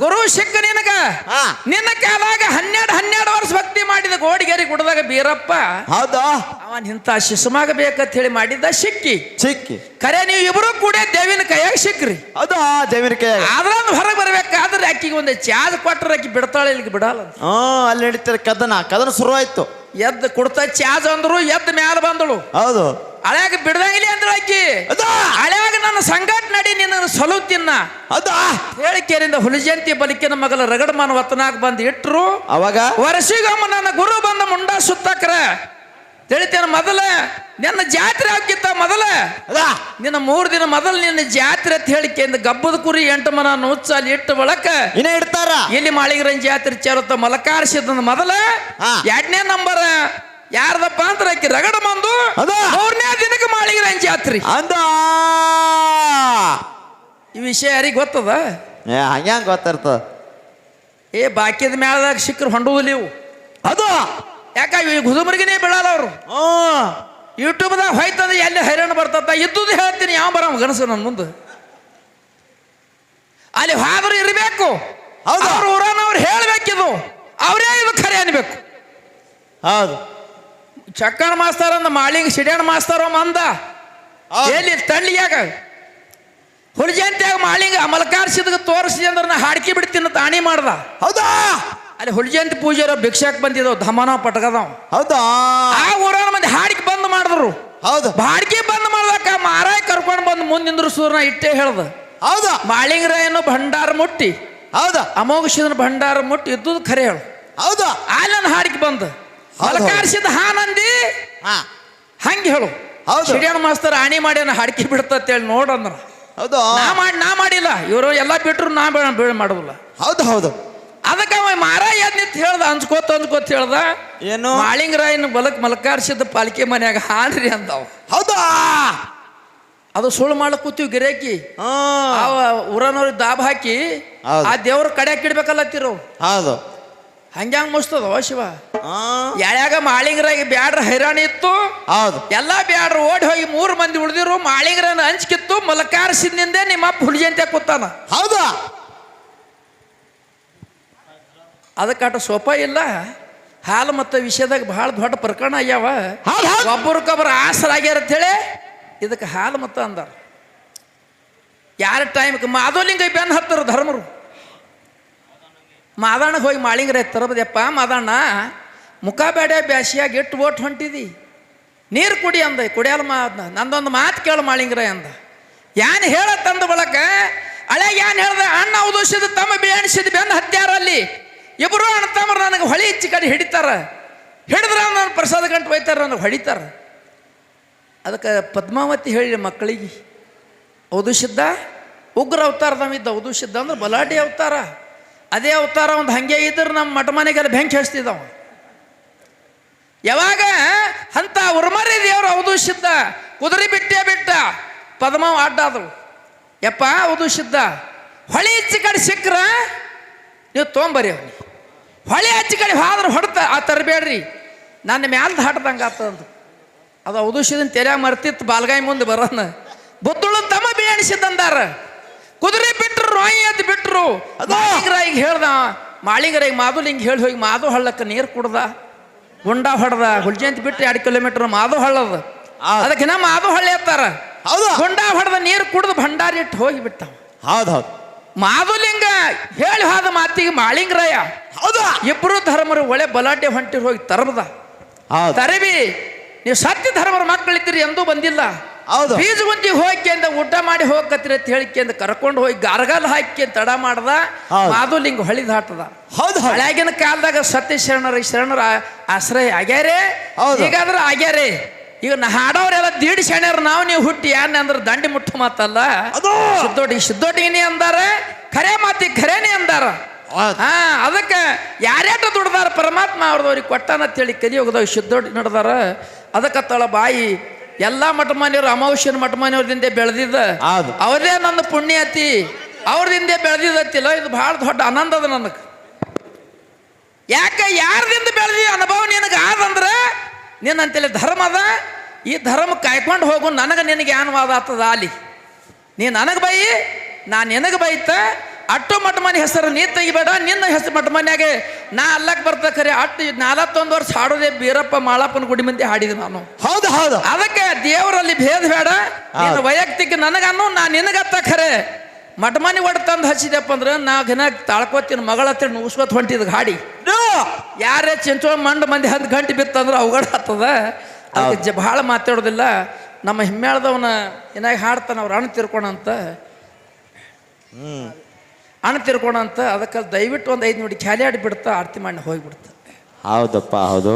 ಗುರು ಸಿಕ್ಕ ನಿನಗ. ನಿನ್ನ ಕಾಲಾಗ ಹನ್ನೆರಡು ಹನ್ನೆರಡು ವರ್ಷ ಭಕ್ತಿ ಮಾಡಿದ ಗೋಡಿಗೆರಿ ಗುಡದಾಗ ಬೀರಪ್ಪ. ಹೌದಾ? ಅವನ್ ಇಂತ ಶಿಶುಮಾಗ ಬೇಕಂತ ಹೇಳಿ ಮಾಡಿದ್ದ ಸಿಕ್ಕಿ ಚಿಕ್ಕಿ ಖರೆ ನೀವು ಇಬ್ರು ಕೂಡ ದೇವಿನ ಕೈಯಾಗ ಸಿಕ್ಕ್ರಿ ಆ ದೇವಿನ ಕೈ ಆದ್ರೆ ಹೊರಗೆ ಬರ್ಬೇಕಾದ್ರೆ ಅಕ್ಕಿಗೆ ಒಂದು ಚಾದ ಕೊಟ್ಟರೆ ಅಕ್ಕಿ ಬಿಡ್ತಾಳೆ ಇಲ್ಲಿ ಬಿಡಲ್ಲ. ಅಂತ. ಹ್ಞೂ ಅಲ್ಲಿ ನಡೀತಾರೆ ಕದನ ಕದನ ಶುರು ಆಯ್ತು ಎದ್ದು ಕೊಡ್ತಾ ಚಾಜ್ ಅಂದ್ರು ಎದ್ದು ಮ್ಯಾಲ ಬಂದಳು. ಹೌದು. ಹಳ್ಯಾಗ ಬಿಡ್ದಂಗಿಲ್ಲ ಅಂದ್ರೆ ಅಕ್ಕಿ ಅದು? ಹಳ್ಯಾಗ ನನ್ನ ಸಂಘಟ ನಡಿ ನಿನ್ನ ಸಲುತ್ತಿನ್ನ ಹೌದಾ ಹೇಳಿಕೆರಿಂದ ಹುಲಿಜಂತಿ ಬಲಿಕಿನ ಮಗಲ ರಗಡಮಾನ ವತನಾಗ ಬಂದು ಇಟ್ರು. ಅವಾಗ? ವರ್ಷಿಗೊಮ್ಮ ನನ್ನ ಗುರು ಬಂದ ಮುಂಡ ಸುತ್ತಕ್ರ. ತಿಳಿತೇನ ಮೊದಲ ನಿನ್ನ ಜಾತ್ರೆ ಆಗಿತ್ತ ಮೊದಲ? ಅದ? ನಿನ್ನ ಮೂರು ದಿನ ಮೊದಲು ನಿನ್ನ ಜಾತ್ರೆ ಅಂತ ಹೇಳಿಕೆಯಿಂದ ಗಬ್ಬದ ಕುರಿ ಎಂಟು ಮನ ನುಚ್ಚ ಅಲ್ಲಿ ಇಟ್ಟು ಒಳಕ ಇನ್ನ ಇಡ್ತಾರ? ಇಲ್ಲಿ ಮಾಳಿಗರನ್ ಜಾತ್ರೆ ಚೇರುತ್ತ ಮಲಕಾರಿಸಿದ ಮೊದಲ. ಎರಡನೇ ನಂಬರ್ ಯಾರ್ದಪ್ಪ ಅಂದ್ರೆ ಆಕಿ ರಗಡ ಬಂದು? ಮೂರನೇ ದಿನಕ್ಕೆ ಮಾಳಿಗರನ್ ಜಾತ್ರೆ. ಅಂದ? ಈ ವಿಷಯ ಯಾರಿಗೆ ಗೊತ್ತದ? ಹಂಗ್ಯಾಂಗ ಗೊತ್ತಿರ್ತದ? ಏ ಬಾಕಿದ ಮ್ಯಾಲದಾಗ ಸಿಕ್ಕರು ಹೊಂಡುವುದಿಲ್ಲ ಇವು. ಅದು? ಯಾಕ ಗುದುಬರ್ಗಿನೇ ಗುದುಮರಿಗಿನೇ ಬೀಳಲ್ಲ ಅವರು ಹ್ಞೂ ಯೂಟ್ಯೂಬ್ದಾಗ ಹೋಯ್ತದ ಎಲ್ಲಿ ಹೈರಾಣ ಬರ್ತದ ಇದ್ದುದು ಹೇಳ್ತೀನಿ ಯಾವ ಬರ ಗನಸು ನನ್ನ ಮುಂದೆ. ಅಲ್ಲಿ ಹಾದ್ರು ಇರಬೇಕು. ಹೌದು. ಅವ್ರ ಅವ್ರು ಹೇಳ್ಬೇಕಿದು. ಅವರೇ ಇದು ಖರೆ ಅನ್ಬೇಕು. ಹೌದು. ಚಕ್ಕಣ ಮಾಸ್ತಾರ ಅಂದ ಮಾಳಿಂಗ್ ಸಿಡ್ಯಾಣ ಮಾಸ್ತಾರ ಮಂದ ತಳ್ಳಿ ಎಲ್ಲಿ ತಳ್ಳಿಯಾಗ ಹುಲಿಜಂತ್ಯಾಗ ಮಾಳಿಂಗ ಮಲಕಾರ್ಸಿದಾಗ ತೋರಿಸಿ ಅಂದ್ರೆ ನಾ ಹಾಡ್ಕಿ ಬಿಡ್ತೀನಿ ತಾಣಿ ಮಾಡ್ದ. ಹೌದಾ? ಅಲ್ಲಿ ಹುಲಿಜಂತಿ ಪೂಜಾರ ಭಿಕ್ಷಾಕ್ ಬಂದಿದ್ದವು ಧಮನ ಪಟಕದವ್. ಹೌದಾ? ಆ ಊರವ್ರ ಮಂದಿ ಹಾಡಿಕೆ ಬಂದ್ ಮಾಡಿದ್ರು. ಹೌದು. ಬಾಡಿಗೆ ಬಂದ್ ಮಾಡ್ದಕ್ಕ ಮಾರಾಯ ಕರ್ಕೊಂಡು ಬಂದು ಮುಂದಿಂದ್ರ ಸೂರ್ನ ಇಟ್ಟೆ ಹೇಳ್ದ. ಹೌದಾ? ಮಾಳಿಂಗರಾಯನು ಭಂಡಾರ ಮುಟ್ಟಿ. ಹೌದಾ? ಅಮೋಘಿಸಿದ ಭಂಡಾರ ಮುಟ್ಟಿ ಇದ್ದುದು ಖರೆ ಹೇಳು. ಹೌದಾ? ಆಲನ್ ಹಾಡಿಕೆ ಬಂದ. ಅಲಕಾರಿಸಿದ ಮಲಕಾರಿಸಿದ ಹಾನಂದಿ ಹಾ ಹಂಗೆ ಹೇಳು. ಹೌದು. ಹಿರಿಯನ್ ಮಾಸ್ತರ್ ಆಣಿ ಮಾಡಿ ಹಾಡಿಕೆ ಬಿಡ್ತತ್ತೇಳಿ ನೋಡಂದ್ರ. ಹೌದು? ನಾ ಮಾಡಿ ನಾ ಮಾಡಿಲ್ಲ. ಇವರು ಎಲ್ಲ ಬಿಟ್ರು ನಾ ಬೇಡ ಬೇಡ ಮಾಡುದಿಲ್ಲ. ಹೌದು ಹೌದು. ಅದಕ್ಕೆ ಅವ ಮಾರ ನಿಂತ ಹೇಳ್ದ ಅಂಜ್ಕೋತ ಅಂಜ್ಕೋತ ಹೇಳ್ದ ಏನು? ಮಾಳಿಂಗರಾಯನ ಬಲಕ್ ಮಲಕಾರ್ಸಿದ ಪಾಲಿಕೆ ಮನ್ಯಾಗ ಹಾನ್ರಿ ಅಂದವ. ಹೌದಾ? ಅದು ಸುಳ್ಳು ಮಾಡಕ್ ಕೂತೀವಿ ಗಿರಾಕಿ. ಅವ ಊರನವ್ರಿಗೆ ದಾಬ್ ಹಾಕಿ. ಆ ದೇವ್ರ ಕಡೆ ಇಡ್ಬೇಕಲ್ಲತ್ತಿರು ಹೌದು. ಹಂಗ್ಯಾಂಗ ಮುಸ್ತದ ಶಿವ? ಯಾಳ್ಯಾಗ ಮಾಳಿಂಗರಾಗಿ ಬ್ಯಾಡ್ರ ಹೈರಾಣ ಇತ್ತು ಹೌದು. ಎಲ್ಲಾ ಬ್ಯಾಡ್ರ ಓಡಿ ಹೋಗಿ ಮೂರು ಮಂದಿ ಉಳಿದಿರು ಮಾಳಿಂಗರನ್ನ ಹಂಚ್ಕಿತ್ತು ಮಲಕಾರಸಿದ್ನಿಂದೆ ನಿಮ್ಮ ಅಪ್ಪ ಹುಲಿಜಂತೆ ಕೂತಾನ. ಹೌದಾ? ಅದಕ್ಕಾಟ ಸೋಪ ಇಲ್ಲ. ಹಾಲು ಮತ್ತು ವಿಷಯದಾಗ ಬಹಳ ದೊಡ್ಡ ಪ್ರಕರಣ ಆಗ್ಯಾವ. ಒಬ್ಬರಿಗೊಬ್ಬರು ಆಸರಾಗ್ಯಾರ ಅಂತೇಳಿ ಇದಕ್ಕೆ ಹಾಲು ಮತ್ತು ಅಂದರು. ಯಾರ ಟೈಮ್ಗೆ ಮಾಧವಲಿಂಗ ಬೆನ್ನು ಹತ್ತರು ಧರ್ಮರು. ಮಾದಣ್ಣಗೆ ಹೋಗಿ ಮಾಳಿಂಗ್ರೆ ತರಬದಪ್ಪ ಮಾದಣ್ಣ ಮುಖ ಬೇಡ ಬ್ಯಾಸಿಯಾಗಿ ಇಟ್ಟು ಓಟ್ ಹೊಂಟಿದಿ. ನೀರು ಕುಡಿ ಅಂದ ಕುಡಿಯಲ್ಲ ಮಾ ಅದ್ನ ನಂದೊಂದು ಮಾತು ಕೇಳು ಮಾಳಿಂಗ್ರೆ ಅಂದ. ಯಾನ್ ಹೇಳ ತಂದ ಬಳಕ ಅಳೆ ಯಾನ್ ಹೇಳ್ದೆ ಅಣ್ಣ ಉದೋಷದ ತಮ್ಮ ಬೇಣಿಸಿದ ಬೆನ್ನು ಹತ್ಯಾರ ಅಲ್ಲಿ ಇಬ್ಬರು ಅಣ್ಣ ತಮ್ಮರು ನನಗೆ ಹೊಳಿ ಹೆಚ್ಚಿ ಕಡೆ ಹಿಡಿತಾರ. ಹಿಡಿದ್ರ ನನ್ನ ಪ್ರಸಾದ ಗಂಟು ಒಯ್ತಾರೆ, ನನಗೆ ಹೊಡಿತಾರೆ. ಅದಕ್ಕೆ ಪದ್ಮಾವತಿ ಹೇಳಿ ಮಕ್ಕಳಿಗೆ ಔದುಷಿದ್ದ ಉಗ್ರ ಅವತಾರದವಿದ್ದ ಔದುಷಿದ್ದ ಅಂದ್ರೆ ಬಲಾಟಿ ಅವತಾರ. ಅದೇ ಅವತಾರ ಒಂದು ಹಂಗೆ ಇದ್ರೆ ನಮ್ಮ ಮಠ ಮನೆಗೆಲ್ಲ ಬೆಂಕಿ ಹಚ್ತಿದ್ದವ. ಯಾವಾಗ ಅಂತ ಉರ್ಮರಿ ದೇವರು ಔದುಷಿದ್ದ ಕುದುರೆ ಬಿಟ್ಟೆ ಬಿಟ್ಟ. ಪದ್ಮಾವ ಅಡ್ಡಾದ್ರು. ಯಪ್ಪ ಔದುಷಿದ್ದ ಹೊಳಿ ಹೆಚ್ಚಿ ಕಡೆ ಸಿಕ್ಕ್ರ? ನೀವು ತೊಗೊಂಬರಿ ಅವ್ನಿ ಹೊಳೆ ಹಚ್ಚಿ ಕಡೆ ಹಾದ್ರೆ ಹೊಡ್ತ ಆ ತರಬೇಡ್ರಿ ನನ್ನ ಮ್ಯಾಲ ಹಾಟ್ದಂಗೆ ಆತಂದು ಅದು ಔದುಷಿದನ್ ತೆರೆ ಮರ್ತಿತ್ತು ಬಾಲ್ಗಾಯಿ ಮುಂದೆ ಬರೋನ ಬುತ್ತುಳು ತಮ್ಮ ಬೀಣಿಸಿದಂದಾರ ಕುದುರೆ ಬಿಟ್ಟರು ರೋಯಿ ಅದು ಬಿಟ್ಟರು ಈಗ ಹೇಳ್ದ ಮಾದುಲಿ ಹಿಂಗೆ ಹೇಳಿ ಹೋಗಿ ಮಾದು ಹಳ್ಳಕ್ಕೆ ನೀರು ಕುಡ್ದ. ಗುಂಡ ಹೊಡೆದ ಹುಲ್ಜಂತಿ ಬಿಟ್ಟು ಎರಡು ಕಿಲೋಮೀಟರ್ ಮಾದು ಹಳ್ಳದ. ಅದಕ್ಕಿನ್ನ ಮಾದು ಹಳ್ಳಿ ಎತ್ತಾರ ಹೌದು? ಗುಂಡ ಹೊಡೆದ ನೀರು ಕುಡ್ದು ಭಂಡಾರಿ ಇಟ್ಟು ಹೋಗಿಬಿಟ್ಟ ಹೌದು ಹೌದು. ಮಾದುಲಿಂಗ ಹೇಳಿ ಹಾದ ಮಾತಿಗೆ ಮಾಳಿಂಗರಾಯ ಹೌದು? ಇಬ್ರು ಧರ್ಮರು ಒಳ್ಳೆ ಬಲಾಢ್ಯ ಹೊಂಟಿ ಹೋಗಿ ತರಬದ. ಹೌದು. ತರಬಿ ನೀವು ಸತ್ಯ ಧರ್ಮರ ಮಕ್ಕಳಿದ್ದೀರಿ ಎಂದೂ ಬಂದಿಲ್ಲ. ಹೌದು. ಬೀಜ ಗುಂಜಿ ಹೋಗಿ ಅಂತ ಊಟ ಮಾಡಿ ಹೋಗತ್ತಿರ ಅಂತ ಹೇಳಿಕೆ ಅಂತ ಕರ್ಕೊಂಡು ಹೋಗಿ ಗಾರ್ಗಾಲ್ ಹಾಕಿ ಅಂತ ತಡ ಮಾಡ್ದ ಮಾಧುಲಿಂಗ ಮಾದುಲಿಂಗ ಹೊಳಿದ ಹಾಟದ. ಹೌದು ಹಳಗಿನ ಕಾಲದಾಗ ಸತ್ಯ ಶರಣರ ಶರಣರ ಆಶ್ರಯ ಆಗ್ಯಾರೇ? ಹೌದು. ಈಗಾದ್ರೆ ಆಗ್ಯಾರೇ? ಈಗ ನಾ ಹಾಡೋರೆಲ್ಲ ದೀಡ್ ಶರಣರು ನಾವು ನೀವು ಹುಟ್ಟಿ ಯಾನ್ ಅಂದ್ರೆ ದಂಡಿ ಮುಟ್ಟು ಮಾತಲ್ಲ? ಅದು! ಸಿದ್ದೋಟಿ ಸಿದ್ದೋಟಿಗಿನಿ ಅಂದಾರ ಖರೆ ಮಾತಿ ಖರೇನೆ ಅಂದಾರ. ಹಾ ಅದಕ್ಕೆ ಯಾರ್ಯಾಟ ದುಡ್ದಾರ ಪರಮಾತ್ಮ ಅವ್ರದವ್ರಿಗೆ ಕೊಟ್ಟಾನ ಅಂತೇಳಿ ಕಲಿಯೋಗದಾಗ ಸಿದ್ದೋಟಿ ನಡೆದಾರ. ಅದಕ್ಕೆ ತಳ ಬಾಯಿ ಎಲ್ಲ ಮಠ ಮನೆಯವರು ಅಮಾವಾಸ್ಯನ ಮಠ ಮನೆಯವ್ರದಿಂದ ಬೆಳೆದಿದ್ದ. ಅವರೇ ನನ್ನ ಪುಣ್ಯತಿ ಅವ್ರದಿಂದ ಬೆಳೆದಿದ್ದತ್ತಿಲ್ಲ ಇದು ಭಾಳ ದೊಡ್ಡ ಆನಂದ ಅದ ನನಗೆ. ಯಾಕೆ ಯಾರದಿಂದ ಬೆಳೆದಿ ಅನುಭವ ನಿನಗೆ ಆದಂದ್ರೆ ನಿನ್ನಂತೇಳಿ ಧರ್ಮ ಅದ? ಈ ಧರ್ಮ ಕಾಯ್ಕೊಂಡು ಹೋಗು ನನಗೆ ನಿನಗೆ ಅನುವಾದ ಆಗ್ತದ ಅಲ್ಲಿ? ನೀ ನನಗೆ ಬೈ ನಾ ನಿನಗೆ ಬೈತ ಅಟ್ಟು ಮಠ ಮನೆ ಹೆಸರು ನೀ ತೆಗಿಬೇಡ ನಿನ್ನ ಹೆಸರು ಮಟ್ಟ ಮನೆಯಾಗೆ ನಾ ಅಲ್ಲಕ್ಕೆ ಬರ್ತಾ ಖರೆ ಅಟ್ಟು ನಾಲ್ವತ್ತೊಂದು ವರ್ಷ ಹಾಡೋದೇ ಬೀರಪ್ಪ ಮಾಳಪ್ಪನ ಗುಡಿ ಮಂದಿ ಹಾಡಿದೆ ನಾನು. ಹೌದು ಹೌದು. ಅದಕ್ಕೆ ದೇವರಲ್ಲಿ ಭೇದ ಬೇಡ. ವೈಯಕ್ತಿಕ ನನಗನ್ನು ನಾ ನಿನಗತ್ತ ಖರೆ ಮಠ ಮನೆ ಒಟ್ಟು ತಂದು ಹಚ್ಚಿದೆಪ್ಪ ಅಂದ್ರೆ ನಾ ಘನ ತಾಳ್ಕೋತೀನಿ ಮಗಳ ಹತ್ರ ನುಗ್ಸ್ಕೊತ ಹೊಂಟಿದ್ ಗಾಡಿ. ಯಾರೇ ಚಿಂಚೋ ಮಂಡ್ ಮಂದಿ ಹತ್ತು ಗಂಟೆ ಬಿತ್ತಂದ್ರೆ ಅವಘಡ ಆಗ್ತದ ಅದಕ್ಕೆ ಜ ಭಾಳ ಮಾತಾಡೋದಿಲ್ಲ. ನಮ್ಮ ಹಿಮ್ಮೇಳದವನ ಏನಾಗ ಹಾಡ್ತಾನ ಅವ್ರು ಅಣ್ಣ ತಿರ್ಕೊಣಂತ ಹ್ಮ್. ಅಣ್ಣ ತಿರ್ಕೊಣಂತ ಅದಕ್ಕೆ ದಯವಿಟ್ಟು ಒಂದು ಐದು ನೋಡಿ ಖ್ಯಾಲಿ ಆಡಿ ಬಿಡ್ತಾ ಆರತಿ ಮಾಡಿ ಹೋಗಿಬಿಡ್ತಾ. ಹೌದಪ್ಪ ಹೌದು.